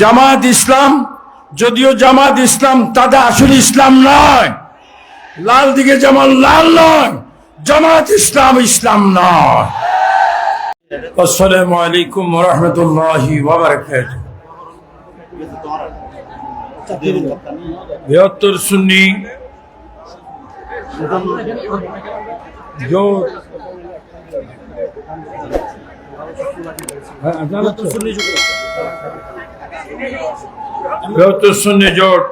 জামাত ইসলাম, যদিও জামাত ইসলাম তাদের আসলে ইসলাম নয়, লাল দিকে যেমন লাল নয় জামাত ইসলাম ইসলাম নয়। আসসালামু রহমতুল্লাহি বৃহত্তর সুন্নি সুন্নি জোট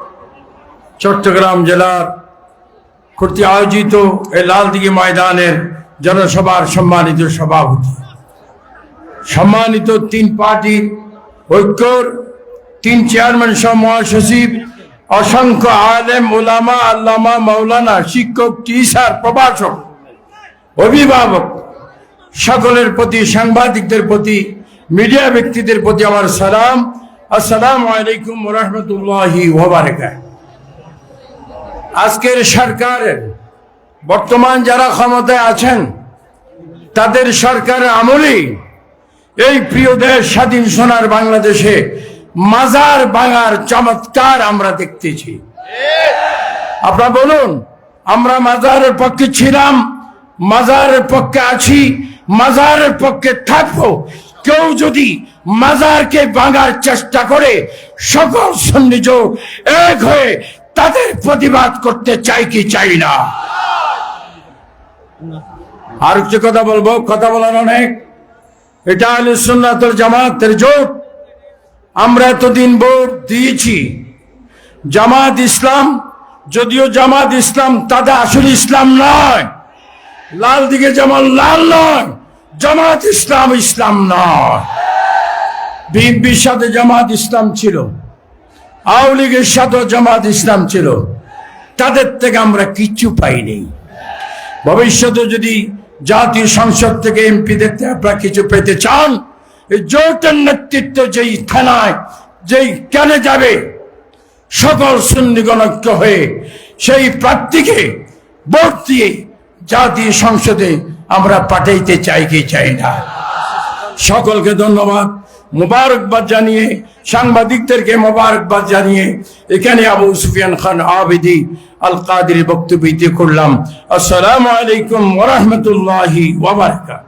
চট্টগ্রাম জেলার কর্তৃক আয়োজিত এই লালদিঘি ময়দানের জনসভার সম্মানিত সভাপতি। সম্মানিত তিন পার্টির ঐক্যর তিন চেয়ারম্যান সহ মহাসচিব অসংখ্য আলেম ওলামা আল্লামা মৌলানা শিক্ষক টিচার প্রভাষক অভিভাবক সকলের প্রতি, সাংবাদিকদের প্রতি, মিডিয়া ব্যক্তিদের প্রতি আমার সালাম। আসসালামু আলাইকুম রহমতুল্লাহি আজকের সরকারের বর্তমান যারা ক্ষমতায় আছেন, তাদের সরকার আমলেই এই প্রিয় দেশ স্বাধীন সোনার বাংলাদেশে মাজার ভাঙার চমৎকার আমরা দেখতেছি। আপনারা বলুন, আমরা মাজারের পক্ষে ছিলাম, মাজারের পক্ষে আছি মাজারের পক্ষে থাকব। কেউ যদি মাজারকে ভাঙার চেষ্টা করে, সকল সন্নিজ এক হয়ে তাদের প্রতিবাদ করতে চাই কি চাই না। আর কিছু কথা বলব? কথা বলার অনেক। এটা আলী সুন্নাতুল জামাতের জোট। আমরা এতদিন ভোট দিয়েছি। জামাত ইসলাম, যদিও জামাত ইসলাম তাদের আসলে ইসলাম নয়, লাল দিকে যেমন লাল নয় জামাত ইসলাম ইসলাম বিএনপির সাথে জামাত ইসলাম ছিল। আওয়ামী লীগের সাথেও জামাত ইসলাম ছিল। তাদের থেকে আমরা কিচ্ছু পাইনি ভবিষ্যতে যদি জাতীয় সংসদ থেকে এমপি দেখতে আপনারা কিছু পেতে চান জোটের নেতৃত্ব যেই থানায়, যেই কেন যাবে, সকল সুন্নিগণজ্ঞ হয়ে সেই প্রার্থীকে ভোট দিয়ে জাতীয় সংসদে আমরা পাঠাইতে চাই কি চাই না। সকলকে ধন্যবাদ। মোবারকবাদ জানিয়ে, সাংবাদিকদেরকে মোবারকবাদ জানিয়ে এখানে আবু সুফিয়ান খান আবেদি আল কাদের বক্তব্য দিয়ে করলাম। আসসালামু আলাইকুম ওরহমতুল্লাহি ওবারকাত